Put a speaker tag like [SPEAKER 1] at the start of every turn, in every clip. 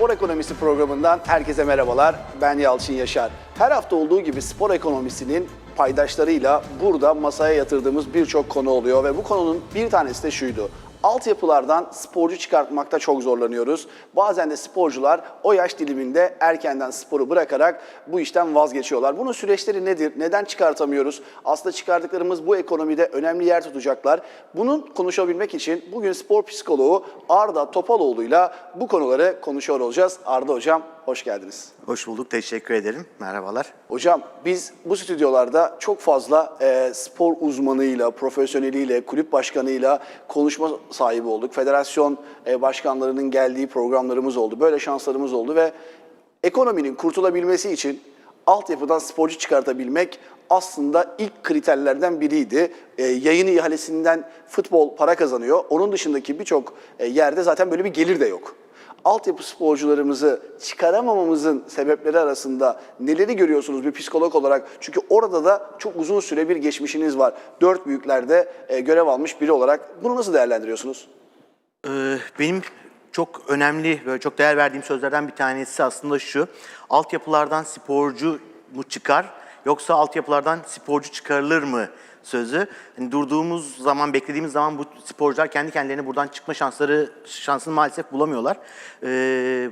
[SPEAKER 1] Spor Ekonomisi programından herkese merhabalar. Ben Yalçın Yaşar. Her hafta olduğu gibi spor ekonomisinin paydaşlarıyla burada masaya yatırdığımız birçok konu oluyor ve bu konunun bir tanesi de şuydu. Altyapılardan sporcu çıkartmakta çok zorlanıyoruz. Bazen de sporcular o yaş diliminde erkenden sporu bırakarak bu işten vazgeçiyorlar. Bunun süreçleri nedir? Neden çıkartamıyoruz? Aslında çıkardıklarımız bu ekonomide önemli yer tutacaklar. Bunun konuşabilmek için bugün spor psikoloğu Arda Topaloğlu'yla bu konuları konuşuyor olacağız. Arda Hocam hoş geldiniz.
[SPEAKER 2] Hoş bulduk, teşekkür ederim. Merhabalar.
[SPEAKER 1] Hocam biz bu stüdyolarda çok fazla e, spor uzmanıyla, profesyoneliyle, kulüp başkanıyla konuşma sahibi olduk. Federasyon e, başkanlarının geldiği programlarımız oldu. Böyle şanslarımız oldu ve ekonominin kurtulabilmesi için altyapıdan sporcu çıkartabilmek aslında ilk kriterlerden biriydi. E, yayın ihalesinden futbol para kazanıyor. Onun dışındaki birçok e, yerde zaten böyle bir gelir de yok altyapı sporcularımızı çıkaramamamızın sebepleri arasında neleri görüyorsunuz bir psikolog olarak? Çünkü orada da çok uzun süre bir geçmişiniz var. Dört büyüklerde e, görev almış biri olarak. Bunu nasıl değerlendiriyorsunuz?
[SPEAKER 2] Ee, benim çok önemli, böyle çok değer verdiğim sözlerden bir tanesi aslında şu. Altyapılardan sporcu mu çıkar yoksa altyapılardan sporcu çıkarılır mı sözü. Hani durduğumuz zaman, beklediğimiz zaman bu sporcular kendi kendilerine buradan çıkma şansları şansını maalesef bulamıyorlar. Ee,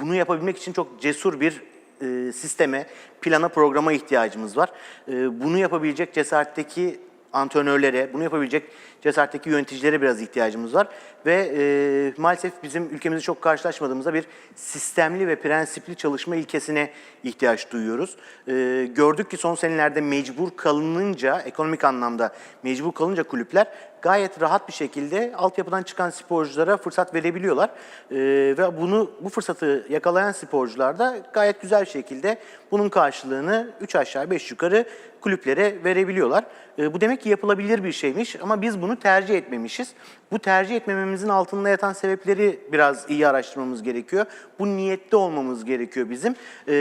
[SPEAKER 2] bunu yapabilmek için çok cesur bir e, sisteme, plana, programa ihtiyacımız var. Ee, bunu yapabilecek cesaretteki antrenörlere, bunu yapabilecek cesaretteki yöneticilere biraz ihtiyacımız var. Ve e, maalesef bizim ülkemizde çok karşılaşmadığımızda bir sistemli ve prensipli çalışma ilkesine ihtiyaç duyuyoruz. E, gördük ki son senelerde mecbur kalınınca, ekonomik anlamda mecbur kalınca kulüpler gayet rahat bir şekilde altyapıdan çıkan sporculara fırsat verebiliyorlar. E, ve bunu bu fırsatı yakalayan sporcular da gayet güzel şekilde bunun karşılığını 3 aşağı 5 yukarı kulüplere verebiliyorlar. E, bu demek ki yapılabilir bir şeymiş ama biz bunu tercih etmemişiz. Bu tercih etmememizin altında yatan sebepleri biraz iyi araştırmamız gerekiyor. Bu niyette olmamız gerekiyor bizim. E,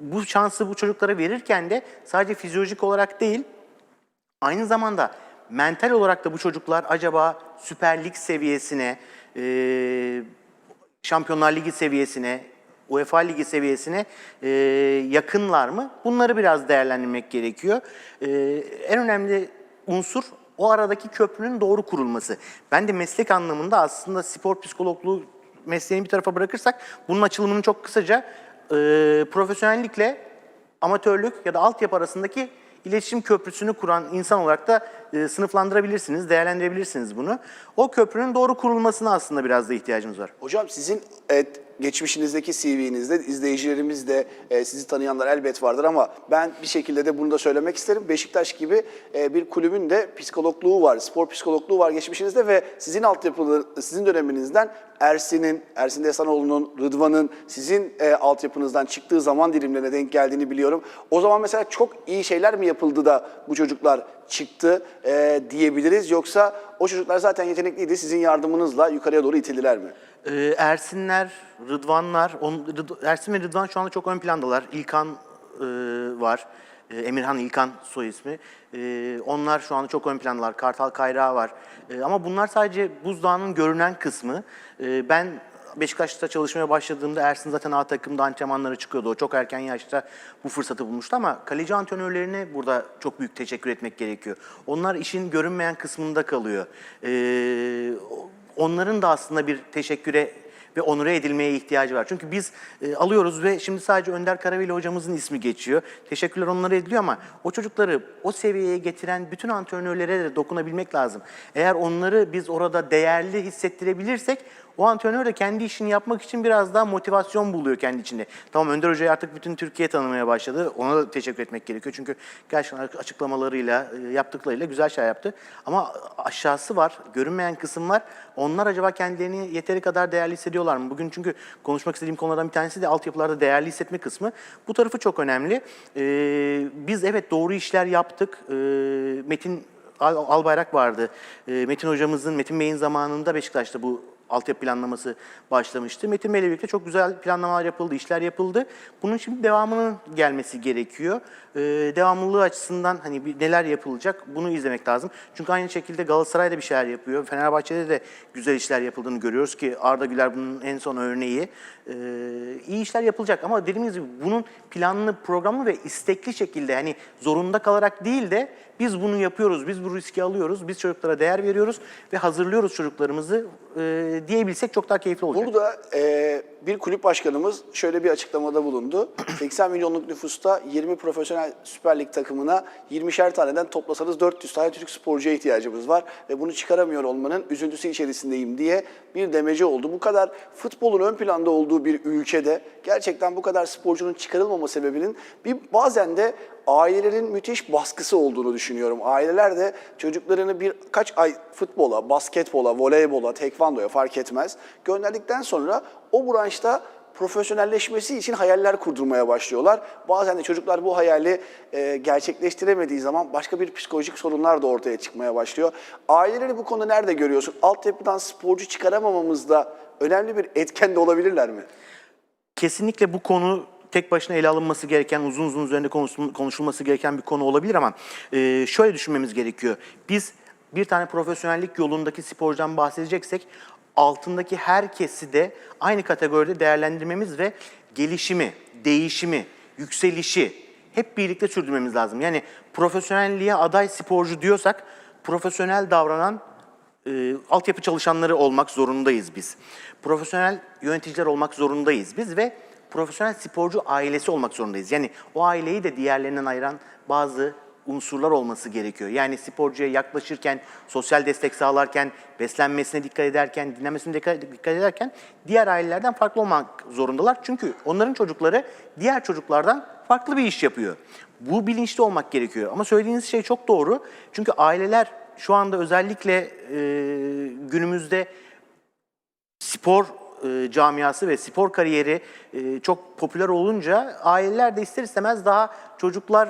[SPEAKER 2] bu şansı bu çocuklara verirken de sadece fizyolojik olarak değil, aynı zamanda mental olarak da bu çocuklar acaba Süper Lig seviyesine, e, Şampiyonlar Ligi seviyesine, UEFA Ligi seviyesine e, yakınlar mı? Bunları biraz değerlendirmek gerekiyor. E, en önemli unsur o aradaki köprünün doğru kurulması. Ben de meslek anlamında aslında spor psikologluğu mesleğini bir tarafa bırakırsak bunun açılımını çok kısaca e, profesyonellikle amatörlük ya da altyapı arasındaki iletişim köprüsünü kuran insan olarak da e, sınıflandırabilirsiniz, değerlendirebilirsiniz bunu. O köprünün doğru kurulmasına aslında biraz da ihtiyacımız var.
[SPEAKER 1] Hocam sizin e, geçmişinizdeki CV'nizde izleyicilerimiz de e, sizi tanıyanlar elbet vardır ama ben bir şekilde de bunu da söylemek isterim. Beşiktaş gibi e, bir kulübün de psikologluğu var, spor psikologluğu var geçmişinizde ve sizin altyapılı, sizin döneminizden Ersin'in, Ersin Desanoğlu'nun, Rıdvan'ın sizin e, altyapınızdan çıktığı zaman dilimlerine denk geldiğini biliyorum. O zaman mesela çok iyi şeyler mi yapıldı da bu çocuklar çıktı e, diyebiliriz yoksa o çocuklar zaten yetenekliydi sizin yardımınızla yukarıya doğru itildiler mi?
[SPEAKER 2] Ee, Ersinler, Rıdvanlar, on, Rıd- Ersin ve Rıdvan şu anda çok ön plandalar. İlkan e, var, e, Emirhan İlkan soy ismi. E, onlar şu anda çok ön plandalar. Kartal Kayrağı var. E, ama bunlar sadece buzdağının görünen kısmı. E, ben Beşiktaş'ta çalışmaya başladığımda Ersin zaten A takımda antrenmanlara çıkıyordu. O çok erken yaşta bu fırsatı bulmuştu ama kaleci antrenörlerine burada çok büyük teşekkür etmek gerekiyor. Onlar işin görünmeyen kısmında kalıyor. Ee, onların da aslında bir teşekküre ve onure edilmeye ihtiyacı var. Çünkü biz e, alıyoruz ve şimdi sadece Önder Karaveli hocamızın ismi geçiyor. Teşekkürler onlara ediliyor ama o çocukları o seviyeye getiren bütün antrenörlere de dokunabilmek lazım. Eğer onları biz orada değerli hissettirebilirsek o antrenör de kendi işini yapmak için biraz daha motivasyon buluyor kendi içinde. Tamam Önder Hoca'yı artık bütün Türkiye tanımaya başladı. Ona da teşekkür etmek gerekiyor. Çünkü gerçekten açıklamalarıyla, e, yaptıklarıyla güzel şey yaptı. Ama aşağısı var, görünmeyen kısım var. Onlar acaba kendilerini yeteri kadar değerli hissediyorlar mı? Bugün çünkü konuşmak istediğim konulardan bir tanesi de altyapılarda değerli hissetme kısmı. Bu tarafı çok önemli. Ee, biz evet doğru işler yaptık. Ee, Metin Al- Albayrak vardı. Ee, Metin hocamızın, Metin Bey'in zamanında Beşiktaş'ta bu altyapı planlaması başlamıştı. Metin Bey'le birlikte çok güzel planlamalar yapıldı, işler yapıldı. Bunun şimdi devamının gelmesi gerekiyor. Ee, devamlılığı açısından hani neler yapılacak bunu izlemek lazım. Çünkü aynı şekilde Galatasaray'da bir şeyler yapıyor. Fenerbahçe'de de güzel işler yapıldığını görüyoruz ki Arda Güler bunun en son örneği. E, iyi işler yapılacak. Ama dediğimiz gibi bunun planlı, programlı ve istekli şekilde hani zorunda kalarak değil de biz bunu yapıyoruz, biz bu riski alıyoruz, biz çocuklara değer veriyoruz ve hazırlıyoruz çocuklarımızı e, diyebilsek çok daha keyifli olacak.
[SPEAKER 1] Burada e, bir kulüp başkanımız şöyle bir açıklamada bulundu. 80 milyonluk nüfusta 20 profesyonel Süper Lig takımına 20'şer taneden toplasanız 400 tane Türk sporcuya ihtiyacımız var. Ve bunu çıkaramıyor olmanın üzüntüsü içerisindeyim diye bir demeci oldu. Bu kadar futbolun ön planda olduğu bir ülkede gerçekten bu kadar sporcunun çıkarılmama sebebinin bir bazen de ailelerin müthiş baskısı olduğunu düşünüyorum. Aileler de çocuklarını birkaç ay futbola, basketbola, voleybola, tekvandoya fark etmez gönderdikten sonra o branşta profesyonelleşmesi için hayaller kurdurmaya başlıyorlar. Bazen de çocuklar bu hayali e, gerçekleştiremediği zaman başka bir psikolojik sorunlar da ortaya çıkmaya başlıyor. Aileleri bu konuda nerede görüyorsun? Altyapıdan sporcu çıkaramamamızda önemli bir etken de olabilirler mi?
[SPEAKER 2] Kesinlikle bu konu tek başına ele alınması gereken, uzun uzun üzerinde konuşul- konuşulması gereken bir konu olabilir ama e, şöyle düşünmemiz gerekiyor. Biz bir tane profesyonellik yolundaki sporcudan bahsedeceksek altındaki herkesi de aynı kategoride değerlendirmemiz ve gelişimi, değişimi, yükselişi hep birlikte sürdürmemiz lazım. Yani profesyonelliğe aday sporcu diyorsak profesyonel davranan e, altyapı çalışanları olmak zorundayız biz. Profesyonel yöneticiler olmak zorundayız biz ve profesyonel sporcu ailesi olmak zorundayız. Yani o aileyi de diğerlerinden ayıran bazı unsurlar olması gerekiyor. Yani sporcuya yaklaşırken, sosyal destek sağlarken, beslenmesine dikkat ederken, dinlenmesine dikkat, dikkat ederken diğer ailelerden farklı olmak zorundalar. Çünkü onların çocukları diğer çocuklardan farklı bir iş yapıyor. Bu bilinçli olmak gerekiyor. Ama söylediğiniz şey çok doğru. Çünkü aileler şu anda özellikle e, günümüzde spor e, camiası ve spor kariyeri e, çok popüler olunca aileler de ister istemez daha çocuklar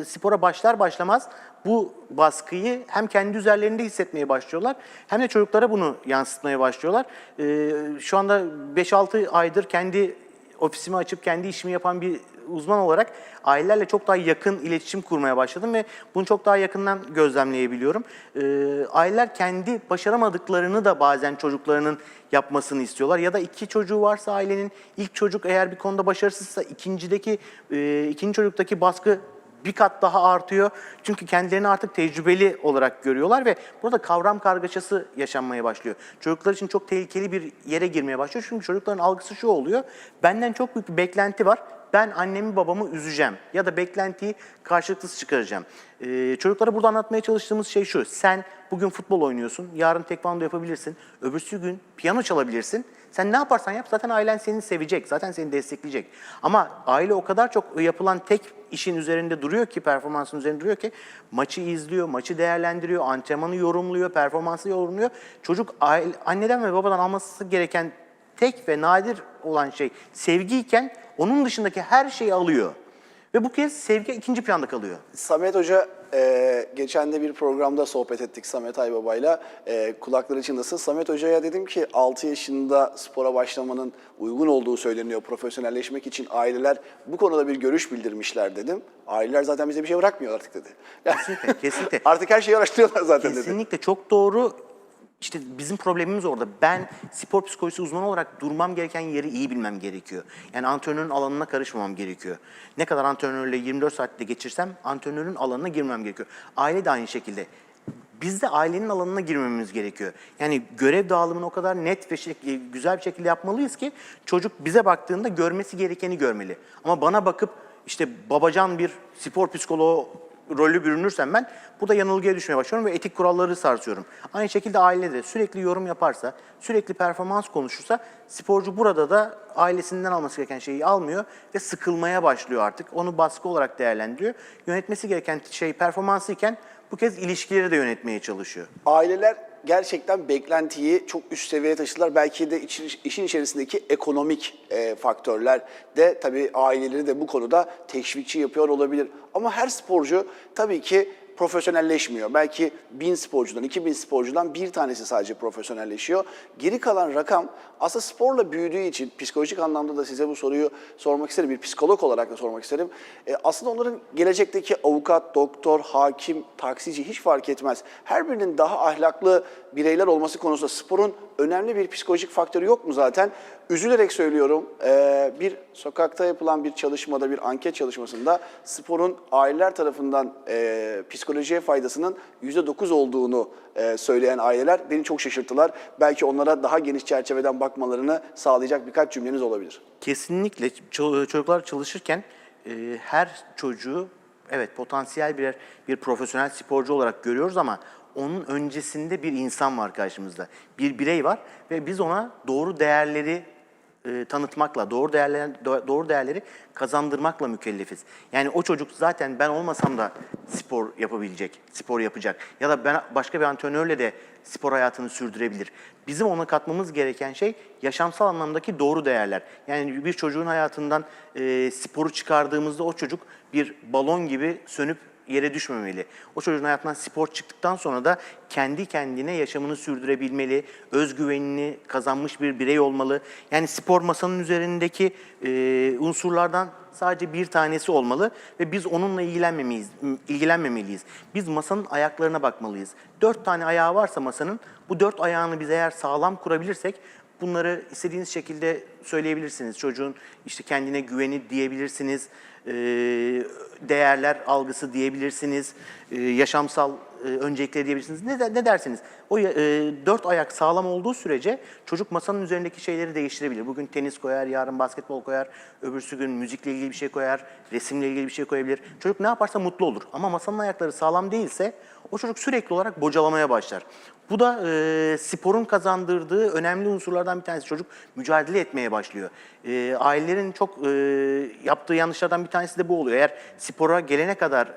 [SPEAKER 2] e, spora başlar başlamaz bu baskıyı hem kendi üzerlerinde hissetmeye başlıyorlar hem de çocuklara bunu yansıtmaya başlıyorlar. E, şu anda 5-6 aydır kendi ofisimi açıp kendi işimi yapan bir uzman olarak ailelerle çok daha yakın iletişim kurmaya başladım ve bunu çok daha yakından gözlemleyebiliyorum. Ee, aileler kendi başaramadıklarını da bazen çocuklarının yapmasını istiyorlar ya da iki çocuğu varsa ailenin ilk çocuk eğer bir konuda başarısızsa ikincideki e, ikinci çocuktaki baskı bir kat daha artıyor. Çünkü kendilerini artık tecrübeli olarak görüyorlar ve burada kavram kargaşası yaşanmaya başlıyor. Çocuklar için çok tehlikeli bir yere girmeye başlıyor. Çünkü çocukların algısı şu oluyor. Benden çok büyük bir beklenti var. Ben annemi babamı üzeceğim ya da beklentiyi karşılıksız çıkaracağım. Ee, çocuklara burada anlatmaya çalıştığımız şey şu. Sen bugün futbol oynuyorsun, yarın tekvando yapabilirsin, öbürsü gün piyano çalabilirsin. Sen ne yaparsan yap zaten ailen seni sevecek, zaten seni destekleyecek. Ama aile o kadar çok yapılan tek işin üzerinde duruyor ki, performansın üzerinde duruyor ki maçı izliyor, maçı değerlendiriyor, antrenmanı yorumluyor, performansı yorumluyor. Çocuk aile, anneden ve babadan alması gereken tek ve nadir olan şey sevgiyken onun dışındaki her şeyi alıyor. Ve bu kez sevgi ikinci planda kalıyor.
[SPEAKER 1] Samet Hoca e, geçen de bir programda sohbet ettik Samet Aybaba'yla. E, kulakları çınlasın. Samet Hoca'ya dedim ki 6 yaşında spora başlamanın uygun olduğu söyleniyor profesyonelleşmek için aileler bu konuda bir görüş bildirmişler dedim. Aileler zaten bize bir şey bırakmıyor artık dedi.
[SPEAKER 2] Kesinlikle, kesinlikle.
[SPEAKER 1] artık her şeyi araştırıyorlar zaten dedi.
[SPEAKER 2] Kesinlikle çok doğru. İşte bizim problemimiz orada. Ben spor psikolojisi uzmanı olarak durmam gereken yeri iyi bilmem gerekiyor. Yani antrenörün alanına karışmamam gerekiyor. Ne kadar antrenörle 24 saatte geçirsem antrenörün alanına girmem gerekiyor. Aile de aynı şekilde. Biz de ailenin alanına girmemiz gerekiyor. Yani görev dağılımını o kadar net ve şek- güzel bir şekilde yapmalıyız ki çocuk bize baktığında görmesi gerekeni görmeli. Ama bana bakıp işte babacan bir spor psikoloğu rolü bürünürsem ben burada yanılgıya düşmeye başlıyorum ve etik kuralları sarsıyorum. Aynı şekilde aile de sürekli yorum yaparsa, sürekli performans konuşursa sporcu burada da ailesinden alması gereken şeyi almıyor ve sıkılmaya başlıyor artık. Onu baskı olarak değerlendiriyor. Yönetmesi gereken şey performansı iken bu kez ilişkileri de yönetmeye çalışıyor.
[SPEAKER 1] Aileler gerçekten beklentiyi çok üst seviyeye taşıdılar. Belki de işin içerisindeki ekonomik e, faktörler de tabii aileleri de bu konuda teşvikçi yapıyor olabilir. Ama her sporcu tabii ki profesyonelleşmiyor. Belki bin sporcudan, iki bin sporcudan bir tanesi sadece profesyonelleşiyor. Geri kalan rakam aslında sporla büyüdüğü için psikolojik anlamda da size bu soruyu sormak isterim. Bir psikolog olarak da sormak isterim. E, aslında onların gelecekteki avukat, doktor, hakim, taksici hiç fark etmez. Her birinin daha ahlaklı bireyler olması konusunda sporun önemli bir psikolojik faktörü yok mu zaten? üzülerek söylüyorum e, bir sokakta yapılan bir çalışmada, bir anket çalışmasında sporun aileler tarafından e, psikolojiye faydasının %9 olduğunu e, söyleyen aileler beni çok şaşırttılar. Belki onlara daha geniş çerçeveden bakmalarını sağlayacak birkaç cümleniz olabilir.
[SPEAKER 2] Kesinlikle ço- çocuklar çalışırken e, her çocuğu evet potansiyel bir bir profesyonel sporcu olarak görüyoruz ama onun öncesinde bir insan var karşımızda. Bir birey var ve biz ona doğru değerleri e, tanıtmakla, doğru değerler do- doğru değerleri kazandırmakla mükellefiz. Yani o çocuk zaten ben olmasam da spor yapabilecek, spor yapacak ya da ben başka bir antrenörle de spor hayatını sürdürebilir. Bizim ona katmamız gereken şey yaşamsal anlamdaki doğru değerler. Yani bir çocuğun hayatından e, sporu çıkardığımızda o çocuk bir balon gibi sönüp yere düşmemeli. O çocuğun hayatından spor çıktıktan sonra da kendi kendine yaşamını sürdürebilmeli, özgüvenini kazanmış bir birey olmalı. Yani spor masanın üzerindeki e, unsurlardan sadece bir tanesi olmalı ve biz onunla ilgilenmemeliyiz, ilgilenmemeliyiz. Biz masanın ayaklarına bakmalıyız. Dört tane ayağı varsa masanın, bu dört ayağını biz eğer sağlam kurabilirsek bunları istediğiniz şekilde söyleyebilirsiniz. Çocuğun işte kendine güveni diyebilirsiniz, e, değerler algısı diyebilirsiniz, e, yaşamsal e, öncelikleri diyebilirsiniz. Ne, ne dersiniz? O e, dört ayak sağlam olduğu sürece çocuk masanın üzerindeki şeyleri değiştirebilir. Bugün tenis koyar, yarın basketbol koyar, öbürsü gün müzikle ilgili bir şey koyar, resimle ilgili bir şey koyabilir. Çocuk ne yaparsa mutlu olur. Ama masanın ayakları sağlam değilse o çocuk sürekli olarak bocalamaya başlar. Bu da e, sporun kazandırdığı önemli unsurlardan bir tanesi. Çocuk mücadele etmeye başlıyor. E, ailelerin çok e, yaptığı yanlışlardan bir tanesi de bu oluyor. Eğer spora gelene kadar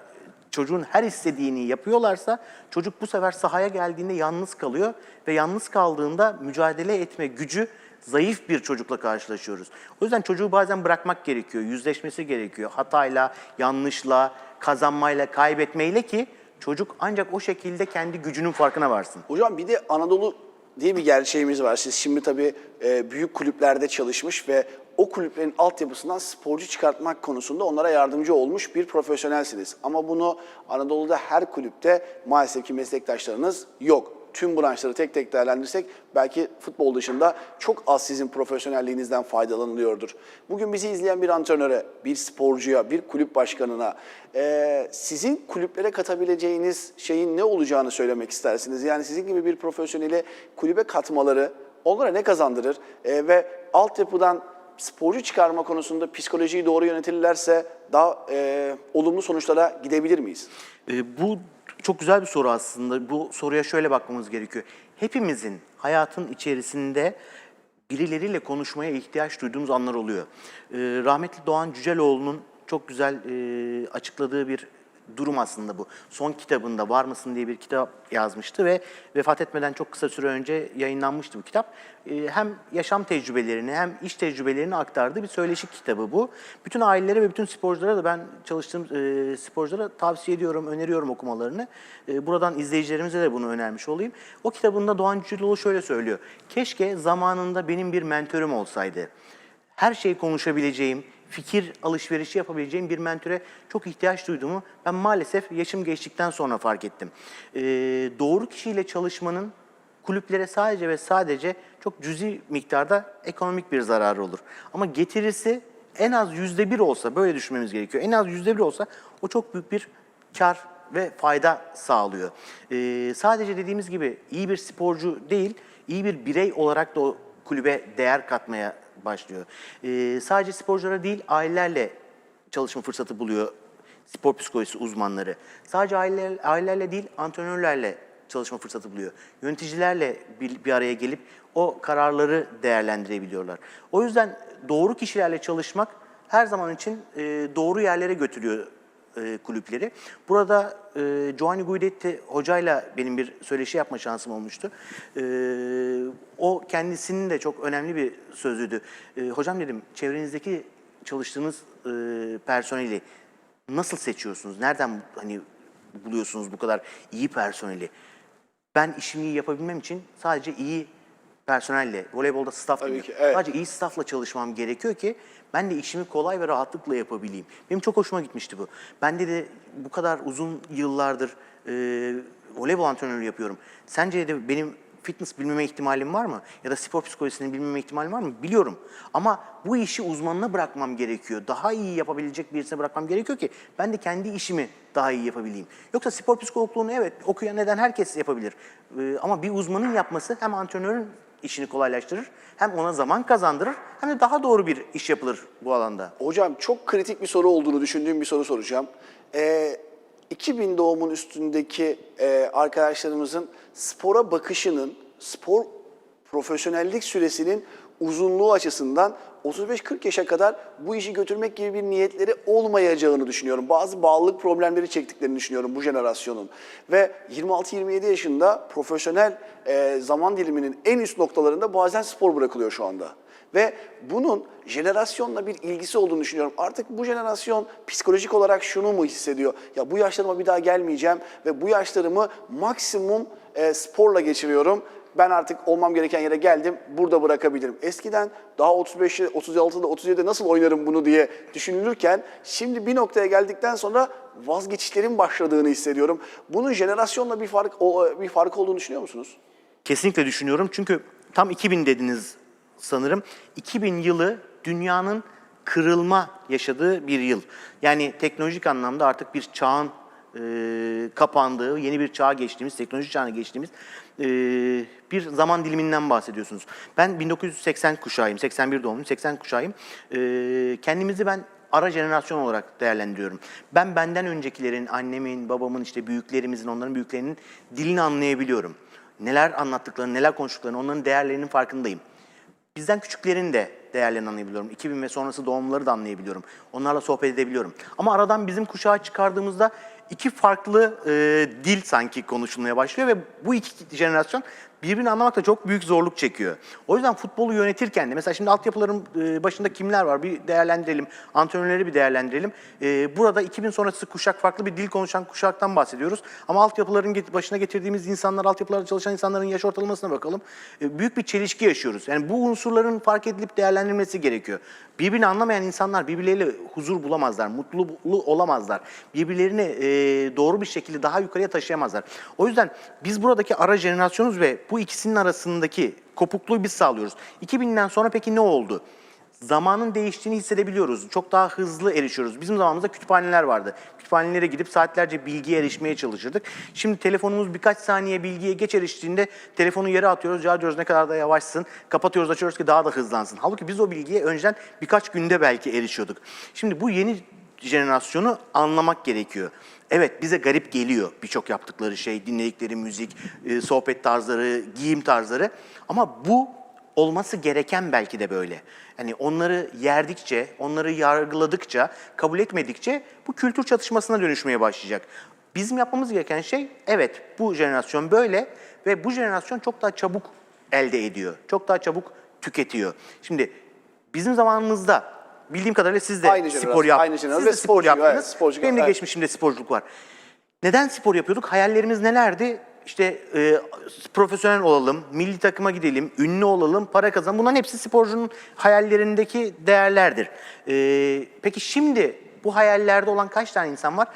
[SPEAKER 2] çocuğun her istediğini yapıyorlarsa çocuk bu sefer sahaya geldiğinde yalnız kalıyor ve yalnız kaldığında mücadele etme gücü zayıf bir çocukla karşılaşıyoruz. O yüzden çocuğu bazen bırakmak gerekiyor, yüzleşmesi gerekiyor. Hatayla, yanlışla, kazanmayla, kaybetmeyle ki çocuk ancak o şekilde kendi gücünün farkına varsın.
[SPEAKER 1] Hocam bir de Anadolu diye bir gerçeğimiz var. Siz şimdi tabii e, büyük kulüplerde çalışmış ve o kulüplerin altyapısından sporcu çıkartmak konusunda onlara yardımcı olmuş bir profesyonelsiniz. Ama bunu Anadolu'da her kulüpte maalesef ki meslektaşlarınız yok. Tüm branşları tek tek değerlendirsek belki futbol dışında çok az sizin profesyonelliğinizden faydalanılıyordur. Bugün bizi izleyen bir antrenöre, bir sporcuya, bir kulüp başkanına e, sizin kulüplere katabileceğiniz şeyin ne olacağını söylemek istersiniz. Yani sizin gibi bir profesyoneli kulübe katmaları onlara ne kazandırır E, ve altyapıdan sporcu çıkarma konusunda psikolojiyi doğru yönetirlerse daha e, olumlu sonuçlara gidebilir miyiz?
[SPEAKER 2] E, bu çok güzel bir soru aslında. Bu soruya şöyle bakmamız gerekiyor. Hepimizin hayatın içerisinde birileriyle konuşmaya ihtiyaç duyduğumuz anlar oluyor. E, rahmetli Doğan Cüceloğlu'nun çok güzel e, açıkladığı bir durum aslında bu. Son kitabında Var mısın diye bir kitap yazmıştı ve vefat etmeden çok kısa süre önce yayınlanmıştı bu kitap. Ee, Hem yaşam tecrübelerini hem iş tecrübelerini aktardığı bir söyleşik kitabı bu. Bütün ailelere ve bütün sporculara da ben çalıştığım e, sporculara tavsiye ediyorum, öneriyorum okumalarını. E, buradan izleyicilerimize de bunu önermiş olayım. O kitabında Doğan Cüceloğlu şöyle söylüyor. Keşke zamanında benim bir mentörüm olsaydı her şeyi konuşabileceğim, fikir alışverişi yapabileceğim bir mentöre çok ihtiyaç duyduğumu ben maalesef yaşım geçtikten sonra fark ettim. Ee, doğru kişiyle çalışmanın kulüplere sadece ve sadece çok cüzi miktarda ekonomik bir zararı olur. Ama getirisi en az yüzde bir olsa, böyle düşünmemiz gerekiyor. En az yüzde bir olsa o çok büyük bir kar ve fayda sağlıyor. Ee, sadece dediğimiz gibi iyi bir sporcu değil, iyi bir birey olarak da o kulübe değer katmaya başlıyor. Ee, sadece sporculara değil, ailelerle çalışma fırsatı buluyor spor psikolojisi uzmanları. Sadece aileler, ailelerle değil, antrenörlerle çalışma fırsatı buluyor. Yöneticilerle bir, bir araya gelip o kararları değerlendirebiliyorlar. O yüzden doğru kişilerle çalışmak her zaman için e, doğru yerlere götürüyor e, kulüpleri. Burada e, Giovanni Guidetti hocayla benim bir söyleşi yapma şansım olmuştu. E, o kendisinin de çok önemli bir sözüydü. E, hocam dedim çevrenizdeki çalıştığınız e, personeli nasıl seçiyorsunuz? Nereden hani buluyorsunuz bu kadar iyi personeli? Ben işimi iyi yapabilmem için sadece iyi personelle, voleybolda staff
[SPEAKER 1] Tabii
[SPEAKER 2] gibi,
[SPEAKER 1] ki, evet.
[SPEAKER 2] sadece iyi staffla çalışmam gerekiyor ki ben de işimi kolay ve rahatlıkla yapabileyim. Benim çok hoşuma gitmişti bu. Ben de, de bu kadar uzun yıllardır e, voleybol antrenörü yapıyorum. Sence de benim fitness bilmeme ihtimalim var mı? Ya da spor psikolojisini bilmeme ihtimalim var mı? Biliyorum. Ama bu işi uzmanına bırakmam gerekiyor. Daha iyi yapabilecek birisine bırakmam gerekiyor ki ben de kendi işimi daha iyi yapabileyim. Yoksa spor psikologluğunu evet okuyan neden herkes yapabilir. Ee, ama bir uzmanın yapması hem antrenörün işini kolaylaştırır, hem ona zaman kazandırır, hem de daha doğru bir iş yapılır bu alanda.
[SPEAKER 1] Hocam çok kritik bir soru olduğunu düşündüğüm bir soru soracağım. Ee, 2000 doğumun üstündeki e, arkadaşlarımızın spora bakışının, spor profesyonellik süresinin uzunluğu açısından 35-40 yaşa kadar bu işi götürmek gibi bir niyetleri olmayacağını düşünüyorum. Bazı bağlılık problemleri çektiklerini düşünüyorum bu jenerasyonun. Ve 26-27 yaşında profesyonel e, zaman diliminin en üst noktalarında bazen spor bırakılıyor şu anda. Ve bunun jenerasyonla bir ilgisi olduğunu düşünüyorum. Artık bu jenerasyon psikolojik olarak şunu mu hissediyor? Ya bu yaşlarıma bir daha gelmeyeceğim ve bu yaşlarımı maksimum e, sporla geçiriyorum. Ben artık olmam gereken yere geldim, burada bırakabilirim. Eskiden daha 35'te, 36'da, 37'de nasıl oynarım bunu diye düşünülürken şimdi bir noktaya geldikten sonra vazgeçişlerin başladığını hissediyorum. Bunun jenerasyonla bir fark bir fark olduğunu düşünüyor musunuz?
[SPEAKER 2] Kesinlikle düşünüyorum çünkü tam 2000 dediniz sanırım. 2000 yılı dünyanın kırılma yaşadığı bir yıl. Yani teknolojik anlamda artık bir çağın e, kapandığı, yeni bir çağa geçtiğimiz, teknoloji çağına geçtiğimiz e, bir zaman diliminden bahsediyorsunuz. Ben 1980 kuşağıyım, 81 doğumluyum, 80 kuşağıyım. E, kendimizi ben ara jenerasyon olarak değerlendiriyorum. Ben benden öncekilerin, annemin, babamın, işte büyüklerimizin, onların büyüklerinin dilini anlayabiliyorum. Neler anlattıklarını, neler konuştuklarını, onların değerlerinin farkındayım. Bizden küçüklerin de değerlerini anlayabiliyorum. 2000 ve sonrası doğumları da anlayabiliyorum. Onlarla sohbet edebiliyorum. Ama aradan bizim kuşağı çıkardığımızda iki farklı e, dil sanki konuşulmaya başlıyor ve bu iki jenerasyon birbirini anlamakta çok büyük zorluk çekiyor. O yüzden futbolu yönetirken de mesela şimdi altyapıların e, başında kimler var bir değerlendirelim. Antrenörleri bir değerlendirelim. E, burada 2000 sonrası kuşak farklı bir dil konuşan kuşaktan bahsediyoruz. Ama altyapıların başına getirdiğimiz insanlar, altyapılarda çalışan insanların yaş ortalamasına bakalım. E, büyük bir çelişki yaşıyoruz. Yani bu unsurların fark edilip değerlendirilmesi gerekiyor. Birbirini anlamayan insanlar birbirleriyle huzur bulamazlar, mutlu olamazlar. Birbirlerini doğru bir şekilde daha yukarıya taşıyamazlar. O yüzden biz buradaki ara jenerasyonuz ve bu ikisinin arasındaki kopukluğu biz sağlıyoruz. 2000'den sonra peki ne oldu? Zamanın değiştiğini hissedebiliyoruz. Çok daha hızlı erişiyoruz. Bizim zamanımızda kütüphaneler vardı. Kütüphanelere gidip saatlerce bilgiye erişmeye çalışırdık. Şimdi telefonumuz birkaç saniye bilgiye geç eriştiğinde telefonu yere atıyoruz. Ya diyoruz ne kadar da yavaşsın. Kapatıyoruz açıyoruz ki daha da hızlansın. Halbuki biz o bilgiye önceden birkaç günde belki erişiyorduk. Şimdi bu yeni jenerasyonu anlamak gerekiyor. Evet bize garip geliyor birçok yaptıkları şey, dinledikleri müzik, e, sohbet tarzları, giyim tarzları. Ama bu olması gereken belki de böyle. Yani onları yerdikçe, onları yargıladıkça, kabul etmedikçe bu kültür çatışmasına dönüşmeye başlayacak. Bizim yapmamız gereken şey evet bu jenerasyon böyle ve bu jenerasyon çok daha çabuk elde ediyor. Çok daha çabuk tüketiyor. Şimdi bizim zamanımızda bildiğim kadarıyla siz de
[SPEAKER 1] Aynı
[SPEAKER 2] spor yaptınız.
[SPEAKER 1] aynı
[SPEAKER 2] Siz de
[SPEAKER 1] ve
[SPEAKER 2] spor
[SPEAKER 1] sporcu,
[SPEAKER 2] yaptınız.
[SPEAKER 1] evet, sporcu,
[SPEAKER 2] Benim de
[SPEAKER 1] evet.
[SPEAKER 2] geçmişimde sporculuk var. Neden spor yapıyorduk? Hayallerimiz nelerdi? İşte e, profesyonel olalım, milli takıma gidelim, ünlü olalım, para kazanalım. Bunların hepsi sporcunun hayallerindeki değerlerdir. E, peki şimdi bu hayallerde olan kaç tane insan var?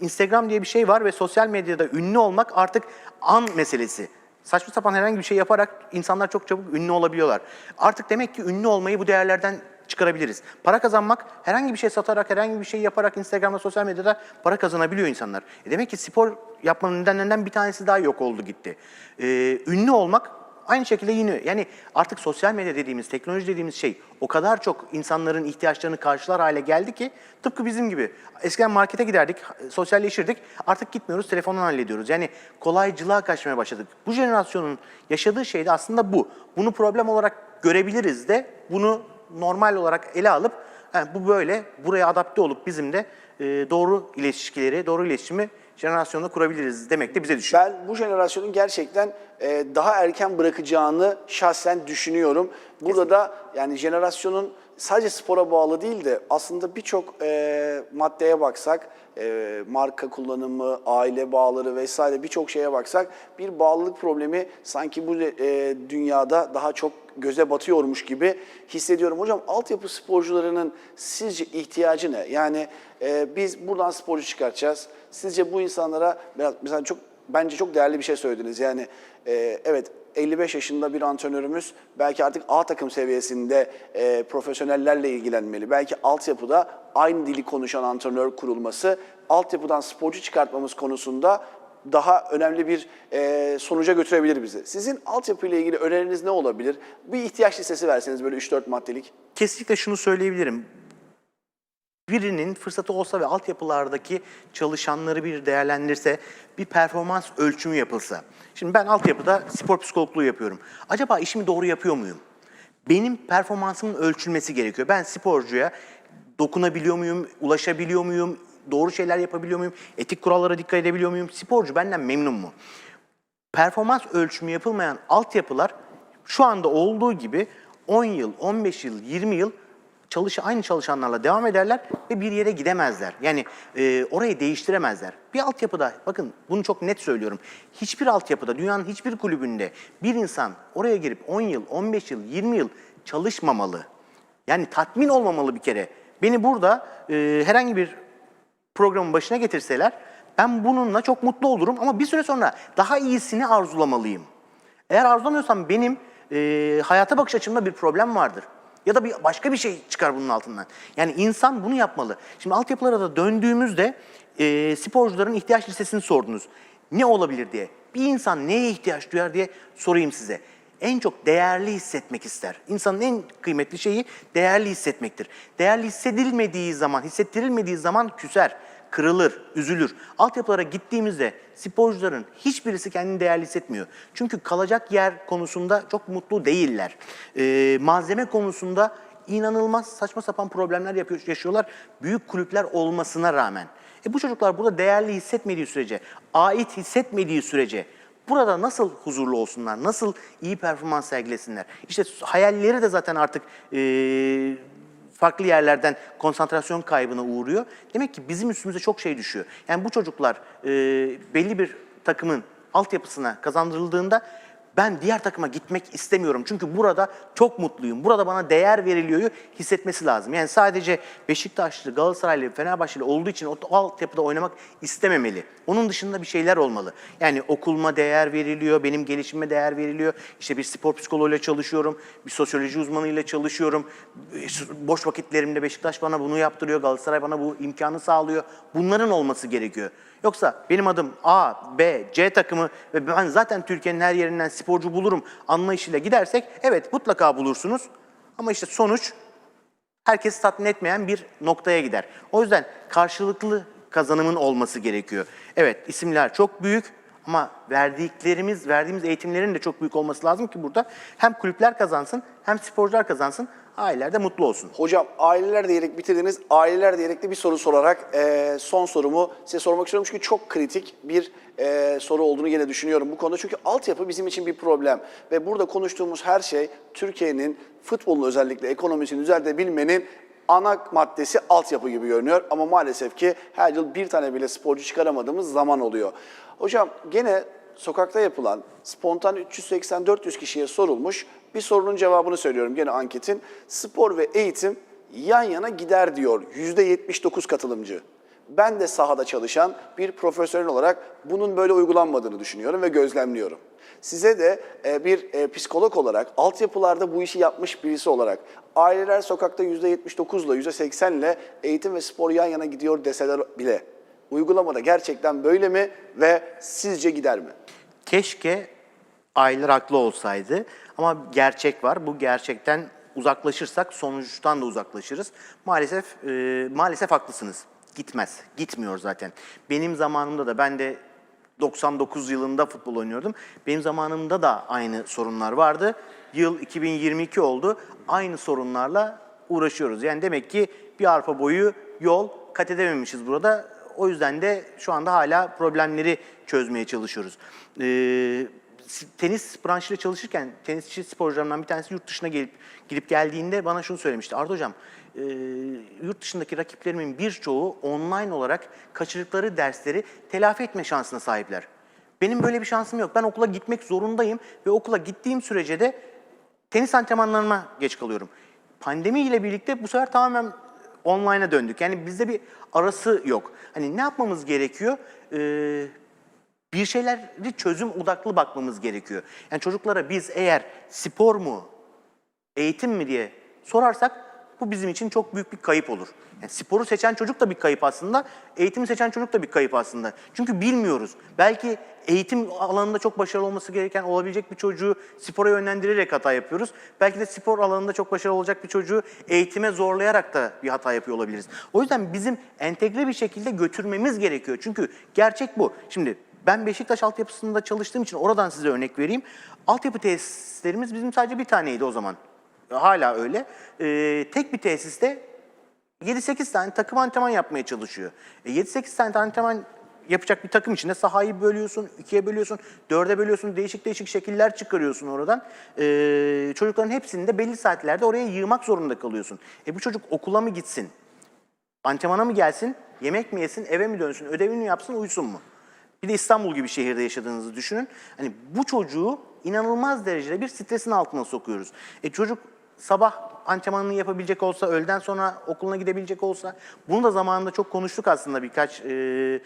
[SPEAKER 2] Instagram diye bir şey var ve sosyal medyada ünlü olmak artık an meselesi. Saçma sapan herhangi bir şey yaparak insanlar çok çabuk ünlü olabiliyorlar. Artık demek ki ünlü olmayı bu değerlerden çıkarabiliriz. Para kazanmak, herhangi bir şey satarak, herhangi bir şey yaparak Instagram'da, sosyal medyada para kazanabiliyor insanlar. E demek ki spor yapmanın nedenlerinden bir tanesi daha yok oldu gitti. Ee, ünlü olmak aynı şekilde yine yani artık sosyal medya dediğimiz, teknoloji dediğimiz şey o kadar çok insanların ihtiyaçlarını karşılar hale geldi ki tıpkı bizim gibi. Eskiden markete giderdik, sosyalleşirdik. Artık gitmiyoruz, telefondan hallediyoruz. Yani kolaycılığa kaçmaya başladık. Bu jenerasyonun yaşadığı şey de aslında bu. Bunu problem olarak görebiliriz de bunu normal olarak ele alıp "Ha, bu böyle buraya adapte olup bizim de e, doğru ilişkileri, doğru iletişimi jenerasyonla kurabiliriz demek de bize düşüyor.
[SPEAKER 1] Ben bu jenerasyonun gerçekten e, daha erken bırakacağını şahsen düşünüyorum. Burada da yani jenerasyonun sadece spora bağlı değil de aslında birçok e, maddeye baksak, e, marka kullanımı, aile bağları vesaire birçok şeye baksak bir bağlılık problemi sanki bu e, dünyada daha çok göze batıyormuş gibi hissediyorum. Hocam altyapı sporcularının sizce ihtiyacı ne? Yani e, biz buradan sporcu çıkartacağız. Sizce bu insanlara mesela çok bence çok değerli bir şey söylediniz. Yani e, evet 55 yaşında bir antrenörümüz belki artık A takım seviyesinde e, profesyonellerle ilgilenmeli. Belki altyapıda aynı dili konuşan antrenör kurulması, altyapıdan sporcu çıkartmamız konusunda daha önemli bir e, sonuca götürebilir bizi. Sizin altyapıyla ilgili öneriniz ne olabilir? Bir ihtiyaç listesi verseniz böyle 3-4 maddelik.
[SPEAKER 2] Kesinlikle şunu söyleyebilirim. Birinin fırsatı olsa ve altyapılardaki çalışanları bir değerlendirse, bir performans ölçümü yapılsa. Şimdi ben altyapıda spor psikologluğu yapıyorum. Acaba işimi doğru yapıyor muyum? Benim performansımın ölçülmesi gerekiyor. Ben sporcuya dokunabiliyor muyum, ulaşabiliyor muyum, doğru şeyler yapabiliyor muyum, etik kurallara dikkat edebiliyor muyum? Sporcu benden memnun mu? performans ölçümü yapılmayan altyapılar şu anda olduğu gibi 10 yıl, 15 yıl, 20 yıl çalış aynı çalışanlarla devam ederler ve bir yere gidemezler. Yani e, orayı değiştiremezler. Bir altyapıda bakın bunu çok net söylüyorum. Hiçbir altyapıda dünyanın hiçbir kulübünde bir insan oraya girip 10 yıl, 15 yıl, 20 yıl çalışmamalı. Yani tatmin olmamalı bir kere. Beni burada e, herhangi bir programın başına getirseler ben bununla çok mutlu olurum ama bir süre sonra daha iyisini arzulamalıyım. Eğer arzulamıyorsam benim e, hayata bakış açımda bir problem vardır. Ya da bir başka bir şey çıkar bunun altından. Yani insan bunu yapmalı. Şimdi altyapılara da döndüğümüzde e, sporcuların ihtiyaç listesini sordunuz. Ne olabilir diye. Bir insan neye ihtiyaç duyar diye sorayım size. En çok değerli hissetmek ister. İnsanın en kıymetli şeyi değerli hissetmektir. Değerli hissedilmediği zaman, hissettirilmediği zaman küser, kırılır, üzülür. Altyapılara gittiğimizde sporcuların hiçbirisi kendini değerli hissetmiyor. Çünkü kalacak yer konusunda çok mutlu değiller. Ee, malzeme konusunda inanılmaz saçma sapan problemler yapıyor, yaşıyorlar. Büyük kulüpler olmasına rağmen. E bu çocuklar burada değerli hissetmediği sürece, ait hissetmediği sürece burada nasıl huzurlu olsunlar, nasıl iyi performans sergilesinler? İşte hayalleri de zaten artık eee, farklı yerlerden konsantrasyon kaybına uğruyor. Demek ki bizim üstümüze çok şey düşüyor. Yani bu çocuklar eee, belli bir takımın altyapısına kazandırıldığında ben diğer takıma gitmek istemiyorum. Çünkü burada çok mutluyum. Burada bana değer veriliyor hissetmesi lazım. Yani sadece Beşiktaşlı, Galatasaraylı, Fenerbahçeli olduğu için o altyapıda oynamak istememeli. Onun dışında bir şeyler olmalı. Yani okuluma değer veriliyor, benim gelişime değer veriliyor. İşte bir spor psikoloğuyla çalışıyorum, bir sosyoloji uzmanıyla çalışıyorum. Boş vakitlerimde Beşiktaş bana bunu yaptırıyor, Galatasaray bana bu imkanı sağlıyor. Bunların olması gerekiyor. Yoksa benim adım A, B, C takımı ve ben zaten Türkiye'nin her yerinden sporcu bulurum anlayışıyla gidersek evet mutlaka bulursunuz. Ama işte sonuç herkesi tatmin etmeyen bir noktaya gider. O yüzden karşılıklı kazanımın olması gerekiyor. Evet isimler çok büyük ama verdiklerimiz, verdiğimiz eğitimlerin de çok büyük olması lazım ki burada hem kulüpler kazansın hem sporcular kazansın, aileler de mutlu olsun.
[SPEAKER 1] Hocam aileler diyerek bitirdiniz. Aileler diyerek de bir soru sorarak e, son sorumu size sormak istiyorum. Çünkü çok kritik bir e, soru olduğunu yine düşünüyorum bu konuda. Çünkü altyapı bizim için bir problem. Ve burada konuştuğumuz her şey Türkiye'nin futbolun özellikle ekonomisini düzeltebilmenin ana maddesi altyapı gibi görünüyor. Ama maalesef ki her yıl bir tane bile sporcu çıkaramadığımız zaman oluyor. Hocam gene sokakta yapılan spontan 380-400 kişiye sorulmuş bir sorunun cevabını söylüyorum gene anketin. Spor ve eğitim yan yana gider diyor %79 katılımcı. Ben de sahada çalışan bir profesyonel olarak bunun böyle uygulanmadığını düşünüyorum ve gözlemliyorum. Size de e, bir e, psikolog olarak, altyapılarda bu işi yapmış birisi olarak, aileler sokakta %79 ile %80 ile eğitim ve spor yan yana gidiyor deseler bile uygulamada gerçekten böyle mi ve sizce gider mi?
[SPEAKER 2] Keşke aileler haklı olsaydı ama gerçek var. Bu gerçekten uzaklaşırsak sonuçtan da uzaklaşırız. Maalesef e, maalesef haklısınız. Gitmez. Gitmiyor zaten. Benim zamanımda da ben de 99 yılında futbol oynuyordum. Benim zamanımda da aynı sorunlar vardı. Yıl 2022 oldu. Aynı sorunlarla uğraşıyoruz. Yani demek ki bir arpa boyu yol kat edememişiz burada. O yüzden de şu anda hala problemleri çözmeye çalışıyoruz. Ee, tenis branşıyla çalışırken tenisçi sporcularımdan bir tanesi yurt dışına gelip gidip geldiğinde bana şunu söylemişti. Arda hocam e, yurt dışındaki rakiplerimin birçoğu online olarak kaçırdıkları dersleri telafi etme şansına sahipler. Benim böyle bir şansım yok. Ben okula gitmek zorundayım ve okula gittiğim sürece de tenis antrenmanlarıma geç kalıyorum. Pandemi ile birlikte bu sefer tamamen online'a döndük. Yani bizde bir arası yok. Hani ne yapmamız gerekiyor? Ee, bir şeyleri çözüm odaklı bakmamız gerekiyor. Yani çocuklara biz eğer spor mu, eğitim mi diye sorarsak bu bizim için çok büyük bir kayıp olur. Yani sporu seçen çocuk da bir kayıp aslında, eğitimi seçen çocuk da bir kayıp aslında. Çünkü bilmiyoruz. Belki eğitim alanında çok başarılı olması gereken olabilecek bir çocuğu spora yönlendirerek hata yapıyoruz. Belki de spor alanında çok başarılı olacak bir çocuğu eğitime zorlayarak da bir hata yapıyor olabiliriz. O yüzden bizim entegre bir şekilde götürmemiz gerekiyor. Çünkü gerçek bu. Şimdi ben Beşiktaş altyapısında çalıştığım için oradan size örnek vereyim. Altyapı tesislerimiz bizim sadece bir taneydi o zaman. Hala öyle. Ee, tek bir tesiste 7-8 tane takım antrenman yapmaya çalışıyor. E 7-8 tane antrenman yapacak bir takım içinde sahayı bölüyorsun, ikiye bölüyorsun, dörde bölüyorsun, değişik değişik şekiller çıkarıyorsun oradan. Ee, çocukların hepsini de belli saatlerde oraya yığmak zorunda kalıyorsun. E bu çocuk okula mı gitsin, antrenmana mı gelsin, yemek mi yesin, eve mi dönsün, ödevini mi yapsın, uyusun mu? Bir de İstanbul gibi şehirde yaşadığınızı düşünün. Hani bu çocuğu inanılmaz derecede bir stresin altına sokuyoruz. E çocuk sabah antrenmanını yapabilecek olsa, öğleden sonra okuluna gidebilecek olsa, bunu da zamanında çok konuştuk aslında birkaç e,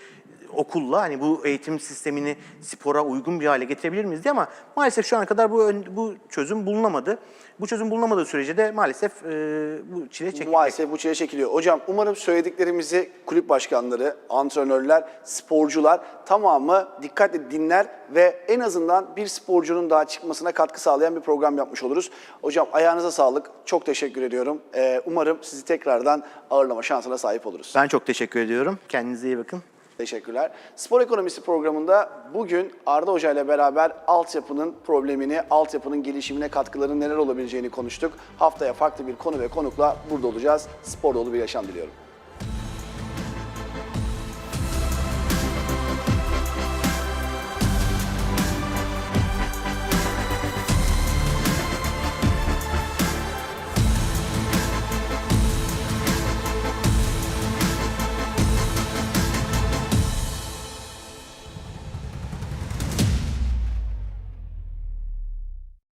[SPEAKER 2] okulla. Hani bu eğitim sistemini spora uygun bir hale getirebilir miyiz diye ama maalesef şu ana kadar bu bu çözüm bulunamadı. Bu çözüm bulunamadığı sürece de maalesef e, bu çile çekilecek.
[SPEAKER 1] Maalesef bu çile çekiliyor. Hocam umarım söylediklerimizi kulüp başkanları, antrenörler, sporcular tamamı dikkatle dinler ve en azından bir sporcunun daha çıkmasına katkı sağlayan bir program yapmış oluruz. Hocam ayağınıza sağlık. Çok teşekkür ediyorum. Ee, umarım sizi tekrardan ağırlama şansına sahip oluruz.
[SPEAKER 2] Ben çok teşekkür ediyorum. Kendinize iyi bakın.
[SPEAKER 1] Teşekkürler. Spor Ekonomisi programında bugün Arda Hoca ile beraber altyapının problemini, altyapının gelişimine katkıların neler olabileceğini konuştuk. Haftaya farklı bir konu ve konukla burada olacağız. Spor dolu bir yaşam diliyorum.